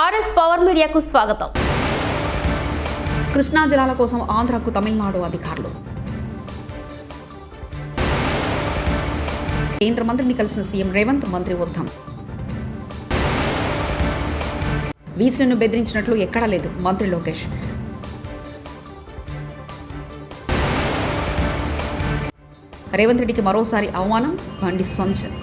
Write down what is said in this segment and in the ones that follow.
RS power మీడియాకు స్వాగతం. కృష్ణా జలాల కోసం ఆంధ్రకు తమిళనాడు అధికారులు. కేంద్ర మంత్రిని కలిసిన సీఎం రేవంత్ మంత్రి ఉద్దం వీసులను బెదిరించినట్లు ఎక్కడా లేదు మంత్రి లోకేష్. రేవంత్ రెడ్డికి మరోసారి అవమానం బండి సంజయ్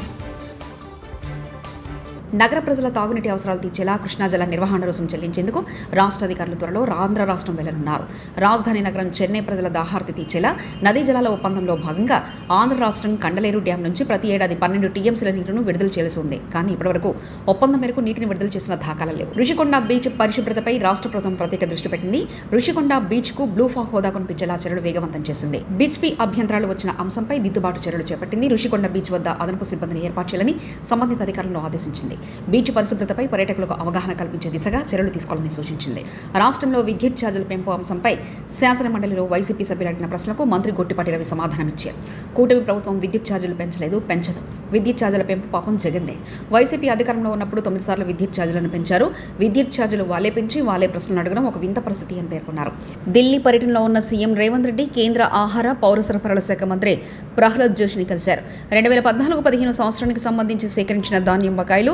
నగర ప్రజల తాగునీటి అవసరాలు తీర్చేలా కృష్ణా జల నిర్వహణ రుసుము చెల్లించేందుకు రాష్ట్ర అధికారులు త్వరలో ఆంధ్ర రాష్ట్రం వెళ్ళనున్నారు. రాజధాని నగరం చెన్నై ప్రజల దాహార్తి తీర్చేలా నదీ జలాల ఒప్పందంలో భాగంగా ఆంధ్ర రాష్ట్రం కండలేరు డ్యాం నుంచి ప్రతి ఏడాది పన్నెండు టీఎంసీల నీటిని విడుదల చేయాల్సి ఉంది. కానీ ఇప్పటివరకు ఒప్పందం మేరకు నీటిని విడుదల చేసిన దాఖలా లేవు. ఋషికొండ బీచ్ పరిశుభ్రతపై రాష్ట్ర ప్రభుత్వం ప్రత్యేక దృష్టి పెట్టింది. ఋషికొండ బీచ్కు బ్లూ ఫాగ్ హోదా కనిపించేలా చర్యలు వేగవంతం చేసింది. బీచ్ పై అభ్యంతరాలు వచ్చిన అంశంపై దిద్దుబాటు చర్యలు చేపట్టింది ఋషికొండ బీచ్ వద్ద అదనపు సిబ్బందిని ఏర్పాటు చేయాలని సంబంధిత అధికారులను ఆదేశించింది. బీచ్ పరిశుభ్రతపై పర్యాటకులకు అవగాహన కల్పించే దిశగా చర్యలు తీసుకోవాలని సూచించింది. రాష్ట్రంలో విద్యుత్ ఛార్జీల పెంపు అంశంపై శాసన మండలిలో వైసీపీ సభ్యులు అడిగిన ప్రశ్నలకు మంత్రి గొట్టిపాటి రవి సమాధానమిచ్చారు. కూటమి ప్రభుత్వం విద్యుత్ ఛార్జీలు పెంచలేదు పెంచదు. విద్యుత్ ఛార్జీల పెంపు పాపం జగందే వైసీపీ అధికారంలో ఉన్నప్పుడు తొమ్మిది సార్లు విద్యుత్ ఛార్జీలను పెంచారు. విద్యుత్ ఛార్జీలు వాళ్ళే పెంచి వాళ్ళే ప్రశ్నలు అడగడం ఒక వింత పరిస్థితి అని పేర్కొన్నారు. ఢిల్లీ పర్యటనలో ఉన్న సీఎం రేవంత్ రెడ్డి కేంద్ర ఆహార పౌర సరఫరాల శాఖ మంత్రి ప్రహ్లాద్ జోషిని కలిశారు. రెండు వేల పద్నాలుగు పదిహేను సంవత్సరానికి సంబంధించి సేకరించిన ధాన్యం బకాయిలు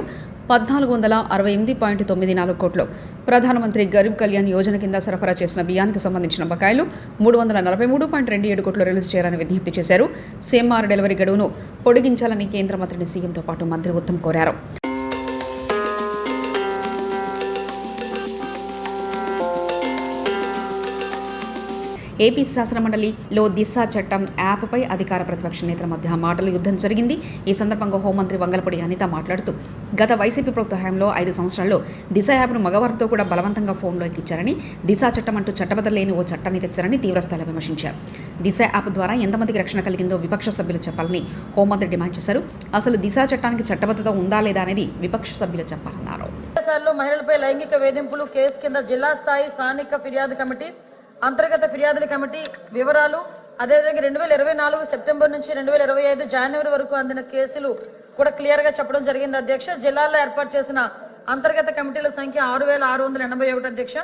పద్నాలుగు వందల అరవై ఎనిమిది పాయింట్ తొమ్మిది నాలుగు కోట్లు. ప్రధానమంత్రి గరీబ్ కళ్యాణ్ యోజన కింద సరఫరా చేసిన బియ్యానికి సంబంధించిన బకాయిలు మూడు వందల నలభై మూడు పాయింట్ రెండు ఏడు కోట్లు రిలీజ్ చేయాలని విజ్ఞప్తి చేశారు. సేమ్మార్ డెలివరీ గడువును పొడిగించాలని కేంద్ర మంత్రిని సీఎంతో పాటు మంత్రి ఉత్తమ్ కోరారు. ఏపీ శాసనమండలిలో దిశ చట్టం యాప్పై అధికార ప్రతిపక్ష నేతల మధ్య మాటల యుద్ధం జరిగింది. ఈ సందర్భంగా హోంమంత్రి వంగలపూడి అనిత మాట్లాడుతూ గత వైసీపీ ప్రభుత్వ హయాంలో ఐదు సంవత్సరాల్లో దిశ యాప్ను మగవారితో కూడా బలవంతంగా ఫోన్లో ఎక్కించారని దిశ చట్టం అంటూ చట్టబద్దలేని ఓ చట్టాన్ని తెచ్చారని తీవ్రస్థాయిలో విమర్శించారు. దిశ యాప్ ద్వారా ఎంతమందికి రక్షణ కలిగిందో విపక్ష సభ్యులు చెప్పాలని హోంమంత్రి డిమాండ్ చేశారు. అసలు దిశ చట్టానికి చట్టబద్ధత ఉందా లేదా అనేది విపక్ష సభ్యులు చెప్పాలన్నారు. మహిళలపై లైంగిక వేధింపులు కేసు కింద జిల్లా స్థాయి స్థానిక ఫిర్యాదు కమిటీ అంతర్గత ఫిర్యాదుల కమిటీ వివరాలు అదేవిధంగా రెండు వేల ఇరవై నాలుగు సెప్టెంబర్ నుంచి రెండు వేల ఇరవై ఐదు జనవరి వరకు అందిన కేసులు కూడా క్లియర్గా చెప్పడం జరిగింది. అధ్యక్ష జిల్లాల్లో ఏర్పాటు చేసిన అంతర్గత కమిటీల సంఖ్య ఆరు వేల ఆరు వందల ఎనభై ఒకటి అధ్యక్ష.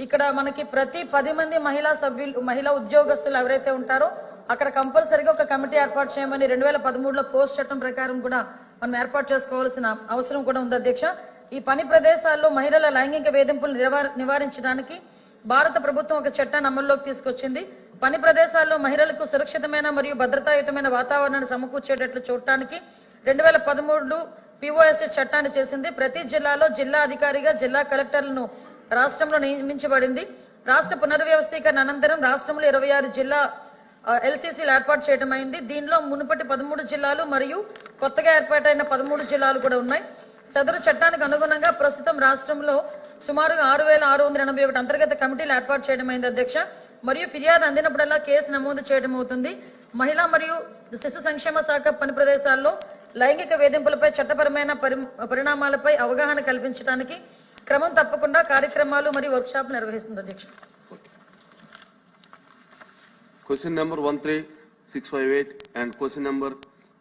ఇక్కడ మనకి ప్రతి పది మంది మహిళా సభ్యులు మహిళా ఉద్యోగస్తులు ఎవరైతే ఉంటారో అక్కడ కంపల్సరీగా ఒక కమిటీ ఏర్పాటు చేయమని రెండు వేల పదమూడులో పోస్ట్ చట్టం ప్రకారం కూడా మనం ఏర్పాటు చేసుకోవాల్సిన అవసరం కూడా ఉంది అధ్యక్ష. ఈ పని ప్రదేశాల్లో మహిళల లైంగిక వేధింపులు నివార- నివారించడానికి భారత ప్రభుత్వం ఒక చట్టాన్ని అమల్లోకి తీసుకొచ్చింది. పని ప్రదేశాల్లో మహిళలకు సురక్షితమైన మరియు భద్రతాయుతమైన వాతావరణాన్ని సమకూర్చేటట్లు చూడటానికి రెండు వేల పదమూడు పిఓఎస్ చట్టాన్ని చేసింది. ప్రతి జిల్లాలో జిల్లా అధికారిగా జిల్లా కలెక్టర్లను రాష్ట్రంలో నియమించబడింది. రాష్ట్ర పునర్వ్యవస్థీకరణ అనంతరం రాష్ట్రంలో ఇరవై ఆరు జిల్లా ఎల్సీసీలు ఏర్పాటు చేయడం అయింది. దీనిలో మునుపటి పదమూడు జిల్లాలు మరియు కొత్తగా ఏర్పాటైన పదమూడు జిల్లాలు కూడా ఉన్నాయి. సదరు చట్టానికి అనుగుణంగా ప్రస్తుతం రాష్ట్రంలో సుమారుగా ఆరు వేల ఆరు వందల ఎనభై ఒకటి అంతర్గత కమిటీలు ఏర్పాటు చేయడం అధ్యక్ష. మరియు ఫిర్యాదు అందినప్పుడల్లా కేసు నమోదు చేయడం అవుతుంది. మహిళా మరియు శిశు సంక్షేమ శాఖ పని ప్రదేశాల్లో లైంగిక వేధింపులపై చట్టపరమైన పరి- పరిణామాలపై అవగాహన కల్పించడానికి క్రమం తప్పకుండా కార్యక్రమాలు మరియు వర్క్షాప్ నిర్వహిస్తుంది అధ్యక్ష. కొంచెం number one three six five eight and question number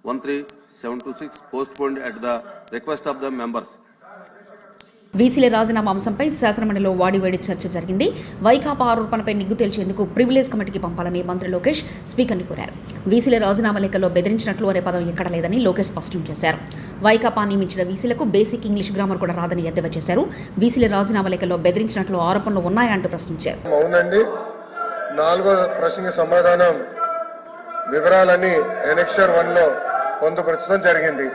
one three seven two six postpone at the request of the members. వీసీల రాజీనామా అంశంపై శాసనమండలిలో వాడివేడి చర్చ జరిగింది. వైకాపా ఆరోపణపై నిగ్గు తేల్చేందుకు ప్రివిలేజ్ కమిటీకి పంపాలని మంత్రి లోకేష్ స్పీకర్ని కోరారు. వీసీల రాజీనామా లెక్కలో బెదిరించినట్లు అనే పదం ఎక్కడ లేదని లోకేష్ స్పష్టం చేశారు. వైకాపా నియమించిన వీసీలకు బేసిక్ ఇంగ్లీష్ గ్రామర్ కూడా రాదని ఎద్దేవా చేశారు. వీసీల రాజీనామా లెక్కలో బెదిరించినట్లు ఆరోపణలు ఉన్నాయంటూ ప్రశ్నించారు. అవునండి. నాలుగో ప్రశ్నకి సమాధానం వివరాలని ఎనెక్షర్ వన్లో పొందుపరచడం జరిగింది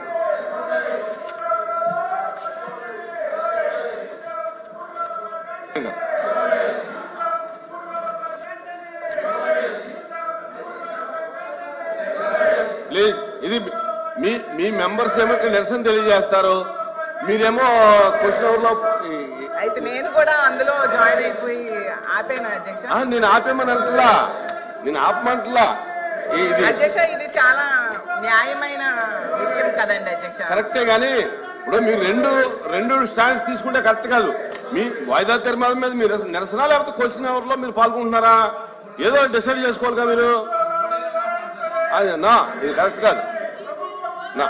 ప్లీజ్ ఇది మీ మీ మెంబర్స్ ఏమో నిరసన తెలియజేస్తారు. మీరేమో క్వశ్చన్ అవర్లో అయితే నేను కూడా అందులో జాయిన్ అయిపోయి ఆపాను అధ్యక్ష. నేను ఆపేమని అంటున్నా నేను ఆపమంటలా. అధ్యక్ష ఇది చాలా న్యాయమైన విషయం కదండి అధ్యక్ష. కరెక్టే గానీ ఇప్పుడు మీరు రెండు రెండు స్టాండ్స్ తీసుకుంటే కరెక్ట్ కాదు. మీ వాయిదా తీర్మానం మీద మీరు నిరసన లేకపోతే క్వశ్చన్ అవర్లో మీరు పాల్గొంటున్నారా? ఏదో డిసైడ్ చేసుకోవాలి కదా మీరు. అది నా ఇది కరెక్ట్ కాదు. నా.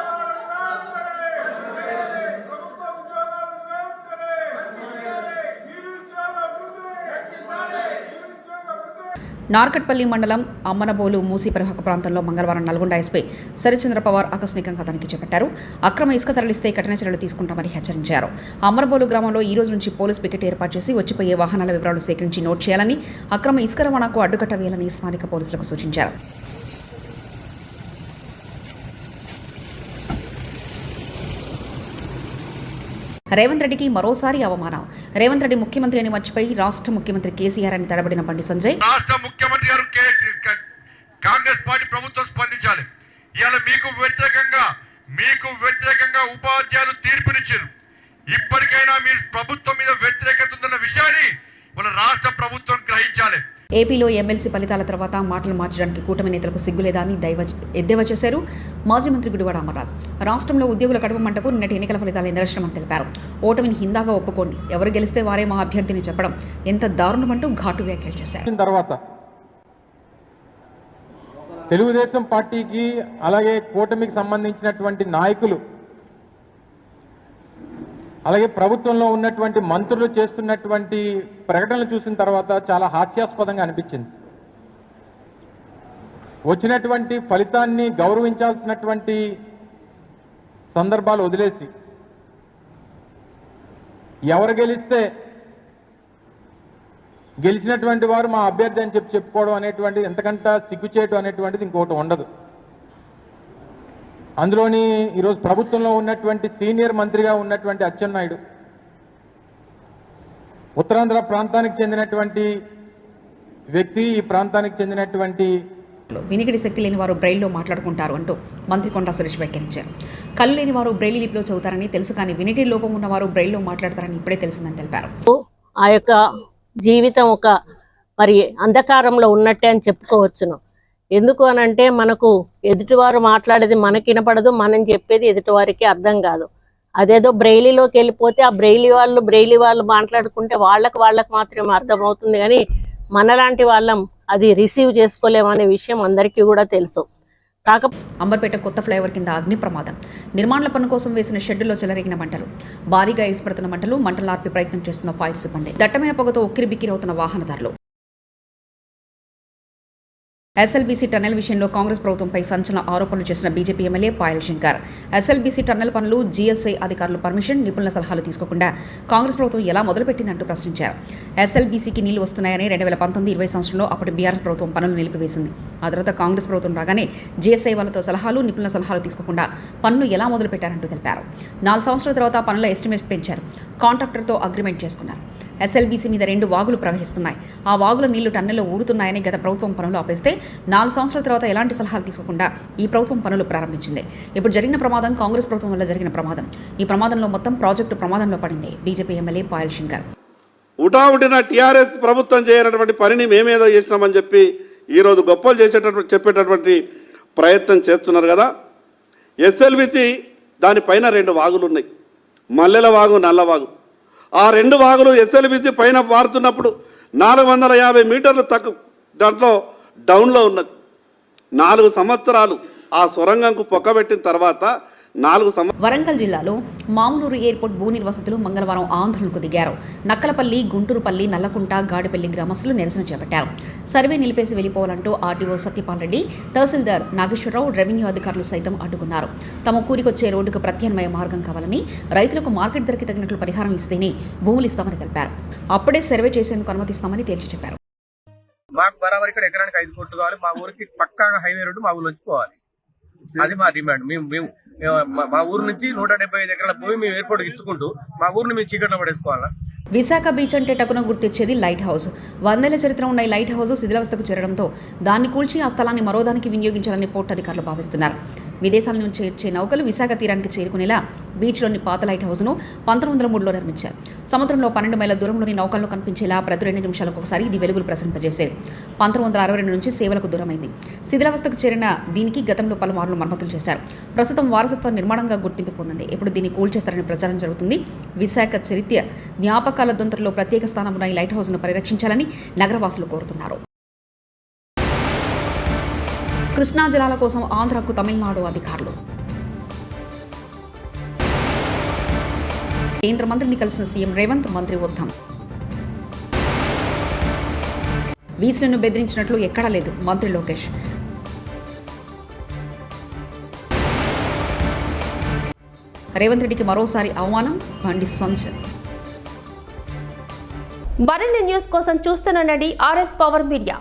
నార్కట్పల్లి మండలం అమ్మనబోలు మూసి పరివాహక ప్రాంతంలో మంగళవారం నల్గొండ ఎస్పీ సరిచంద్ర పవార్ ఆకస్మికంగా తనిఖీ చేపట్టారు. అక్రమ ఇసుక తరలిస్తే కఠిన చర్యలు తీసుకుంటామని హెచ్చరించారు. అమ్మనబోలు గ్రామంలో ఈ రోజు నుంచి పోలీస్ పికెట్ ఏర్పాటు చేసి వచ్చిపోయే వాహనాల వివరాలు సేకరించి నోట్ చేయాలని అక్రమ ఇసుక రవాణాకు అడ్డుకట్ట వేయాలని స్థానిక పోలీసులకు సూచించారు. రేవంత్ రెడ్డికి మరోసారి అవమానం. రేవంత్ రెడ్డి ముఖ్యమంత్రి అని మర్చిపోయి రాష్ట్ర ముఖ్యమంత్రి కేసీఆర్ అని తడబడిన బండి సంజయ్. రాష్ట్ర ముఖ్యమంత్రి గారు కే- కాంగ్రెస్ పార్టీ ప్రభుత్వం స్పందించాలి. ఇవాళ మీకు వ్యతిరేకంగా మీకు వ్యతిరేకంగా ఉపాధ్యాయులు తీర్పునిచ్చారు. ఇప్పటికైనా మీరు ప్రభుత్వం మీద వ్యతిరేకత ఉందన్న విషయాన్ని మన రాష్ట్ర ప్రభుత్వం గ్రహించాలి. ఏపీలో ఎమ్మెల్సీ ఫలితాల తర్వాత మాటలు మార్చడానికి కూటమి నేతలకు సిగ్గులేదా అని దైవ ఎద్దేవా చేశారు. మాజీ మంత్రి గుడివాడ అమర్నాథ్. రాష్ట్రంలో ఉద్యోగుల కడుపు మంటకు నిన్నటి ఎన్నికల ఫలితాలు నిదర్శనమని తెలిపారు. ఓటమిని హిందాగా ఒప్పుకోండి. ఎవరు గెలిస్తే వారే మా అభ్యర్థిని చెప్పడం ఎంత దారుణమంటూ ఘాటు వ్యాఖ్యలు చేశారు. తర్వాత తెలుగుదేశం పార్టీకి అలాగే కూటమికి సంబంధించినటువంటి నాయకులు అలాగే ప్రభుత్వంలో ఉన్నటువంటి మంత్రులు చేస్తున్నటువంటి ప్రకటనలు చూసిన తర్వాత చాలా హాస్యాస్పదంగా అనిపించింది. వచ్చినటువంటి ఫలితాన్ని గౌరవించాల్సినటువంటి సందర్భాలు వదిలేసి ఎవరు గెలిస్తే గెలిచినటువంటి వారు మా అభ్యర్థి అని చెప్పి చెప్పుకోవడం అనేటువంటిది ఎంతకంట సిగ్గుచేయటం అనేటువంటిది ఇంకోటి ఉండదు. అందులోని ఈరోజు ప్రభుత్వంలో ఉన్నటువంటి సీనియర్ మంత్రిగా ఉన్నటువంటి అచ్చెన్నాయుడు ఉత్తరాంధ్ర ప్రాంతానికి చెందినటువంటి వ్యక్తి ఈ ప్రాంతానికి చెందినటువంటి వినికిడి శక్తి లేని వారు బ్రెయిల్లో మాట్లాడుకుంటారు అంటూ మంత్రి కొండా సురేష్ వ్యాఖ్యానించారు. కళ్ళు లేని వారు బ్రెయిలీ లిపిలో చదువుతారని తెలుసు కానీ వినికిడి లోపం ఉన్నవారు బ్రెయిల్లో మాట్లాడతారని ఇప్పుడే తెలిసిందని తెలిపారు. ఆ యొక్క జీవితం ఒక మరి అంధకారంలో ఉన్నట్టే అని చెప్పుకోవచ్చును. ఎందుకు అని అంటే మనకు ఎదుటివారు మాట్లాడేది మనకి వినపడదు మనం చెప్పేది ఎదుటివారికి అర్థం కాదు. అదేదో బ్రెయిలీలోకి వెళ్ళిపోతే ఆ బ్రెయిలీ వాళ్ళు బ్రెయిలీ వాళ్ళు మాట్లాడుకుంటే వాళ్ళకి వాళ్ళకు మాత్రమే అర్థమవుతుంది కానీ మనలాంటి వాళ్ళం అది రిసీవ్ చేసుకోలేమనే విషయం అందరికీ కూడా తెలుసు. కాకపోతే అంబర్పేట కొత్త ఫ్లైఓవర్ కింద అగ్ని ప్రమాదం. నిర్మాణాల పనుల కోసం వేసిన షెడ్డులో చెలరేగిన మంటలు. భారీగా ఎగిసిపడుతున్న మంటలు మంటలు ఆర్పి ప్రయత్నం చేస్తున్న ఫైర్ సిబ్బంది. దట్టమైన పొగతో ఉక్కిరి బిక్కిరవుతున్న వాహనదారులు. ఎస్ఎల్బీసీ టన్నెల్ విషయంలో కాంగ్రెస్ ప్రభుత్వంపై సంచలన ఆరోపణలు చేసిన BJP MLA Payal Shankar. SLBC tunnel పనులు జీఎస్ఐ అధికారులు పర్మిషన్ నిపుణుల సలహాలు తీసుకోకుండా కాంగ్రెస్ ప్రభుత్వం ఎలా మొదలుపెట్టిందంటూ ప్రశ్నించారు. ఎస్ఎల్బీసీకి నీళ్ళు వస్తున్నాయని రెండు వేల పంతొమ్మిది ఇరవై సంవత్సరంలో అప్పటి బీఆర్ఎస్ ప్రభుత్వం పనులు నిలిపివేసింది. ఆ తర్వాత కాంగ్రెస్ ప్రభుత్వం రాగానే జీఎస్ఐ వాళ్ళతో సలహాలు నిపుణుల సలహాలు తీసుకోకుండా పనులు ఎలా మొదలుపెట్టారంటూ తెలిపారు. నాలుగు సంవత్సరాల తర్వాత పనుల ఎస్టిమేట్ పెంచారు. కాంట్రాక్టర్తో అగ్రిమెంట్ చేసుకున్నారు. ఎస్ఎల్బీసీ మీద రెండు వాగులు ప్రవహిస్తున్నాయి. ఆ వాగుల నీళ్ళు టన్నెల్లో ఊరుతున్నాయని గత ప్రభుత్వం పనులు ఆపేస్తే నాలుగు సంవత్సరాల తర్వాత ఎలాంటి సలహాలు తీసుకోకుండా ఈ ప్రభుత్వం పనులు ప్రారంభించింది. ఇప్పుడు జరిగిన ప్రమాదం కాంగ్రెస్ ప్రభుత్వం వల్ల జరిగిన ప్రమాదం. ఈ ప్రమాదంలో మొత్తం ప్రాజెక్టు ప్రమాదంలో పడింది. BJP MLA Payal Shankar. ఉటావుటిన TRS ప్రభుత్వం చేయనటువంటి పనిని మేమేదో చేసినామని చెప్పి ఈరోజు గొప్పలు చేసేటటువంటి చెప్పేటటువంటి ప్రయత్నం చేస్తున్నారు కదా. ఎస్ఎల్బిసి దానిపైన రెండు వాగులు ఉన్నాయి మల్లెల వాగు నల్లవాగు ఆ రెండు వాగులు ఎస్ఎల్బిసి పైన పారుతున్నప్పుడు నాలుగు వందల యాభై మీటర్లు తక్కువ దాంట్లో డౌన్లో ఉన్నది. నాలుగు సంవత్సరాలు ఆ సొరంగంకు పొక్కబెట్టిన తర్వాత నాలుగు వరంగల్ జిల్లాలో మాములూరు ఎయిర్పోర్ట్ భూ నిర్వసతులు మంగళవారం ఆందోళనకు దిగారు. నక్కలపల్లి గుంటూరుపల్లి నల్లకుంట గాడిపల్లి గ్రామస్తులు నిరసన చేపట్టారు. సర్వే నిలిపేసి వెళ్ళిపోవాలంటూ ఆర్టీఓ సత్యపాల్ రెడ్డి తహసీల్దార్ నాగేశ్వరరావు రెవెన్యూ అధికారులు సైతం అడ్డుకున్నారు. తమ కూరికొచ్చే రోడ్డుకు ప్రత్యామ్నాయ మార్గం కావాలని రైతులకు మార్కెట్ ధరకి తగినట్లు పరిహారం ఇస్తేనే భూములు ఇస్తామని తెలిపారు. అప్పుడే సర్వే చేసేందుకు అనుమతిస్తామని తేల్చి చెప్పారు. మాకు బరాబర్ ఇక్కడ ఎకరానికి ఐదు కోట్లు కావాలి. మా ఊరికి పక్కాగా హైవే రోడ్డు మా ఊళ్ళోంచి పోవాలి. అది మా డిమాండ్. మేము మేము మా- ఊరు నుంచి నూట డెబ్బై ఐదు ఎకరాల భూమి మేము ఎయిర్పోర్ట్ ఇచ్చుకుంటూ మా ఊరిని మేము చీకట్లో పడేసుకోవాలా? విశాఖ బీచ్ అంటే టకున గుర్తించేది లైట్ హౌస్. వందేళ్ళ చరిత్ర ఉన్న ఈ లైట్ హౌస్ శిథిలావస్థకు చేరడంతో దాన్ని కూల్చి ఆ స్థలాన్ని మరోదానికి వినియోగించాలని పోర్ట్ అధికారులు భావిస్తున్నారు. విదేశాల నుంచి వచ్చే నౌకలు విశాఖ తీరానికి చేరుకునేలా బీచ్లోని పాత లైట్ హౌస్ను పంతొమ్మిది వందల మూడులో నిర్మించారు. సముద్రంలో పన్నెండు మైళ్ళ దూరంలోని నౌకలను కనిపించేలా ప్రతి రెండు నిమిషాలకు ఒకసారి ఇది వెలుగులు ప్రసరింపజేసేది. పంతొమ్మిది వందల అరవై రెండు నుంచి సేవలకు దూరమైంది. శిథిలావస్థకు చేరిన దీనికి గతంలో పలుమార్లు మరమ్మతులు చేశారు. ప్రస్తుతం వారసత్వ నిర్మాణంగా గుర్తింపు పొందింది. ఇప్పుడు దీన్ని కూల్చేస్తారని ప్రచారం జరుగుతుంది. విశాఖ చరిత్ర జ్ఞాపకాల దొంతరలో ప్రత్యేక స్థానం ఉన్న ఈ లైట్ హౌస్ను పరిరక్షించాలని నగరవాసులు కోరుతున్నారు. కృష్ణా జలాల కోసం ఆంధ్రకు తమిళనాడు అధికారులు. కేంద్ర మంత్రిని కలిసిన సీఎం రేవంత్ మంత్రి ఉద్ధమ్ వీసులను బెదిరించినట్లు ఎక్కడా లేదు మంత్రి లోకేష్. రేవంత్ రెడ్డికి మరోసారి అవమానం బండి సంచల్ మరిన్ని న్యూస్ కోసం చూస్తున్నానండి ఆర్ఎస్ పవర్ మీడియా.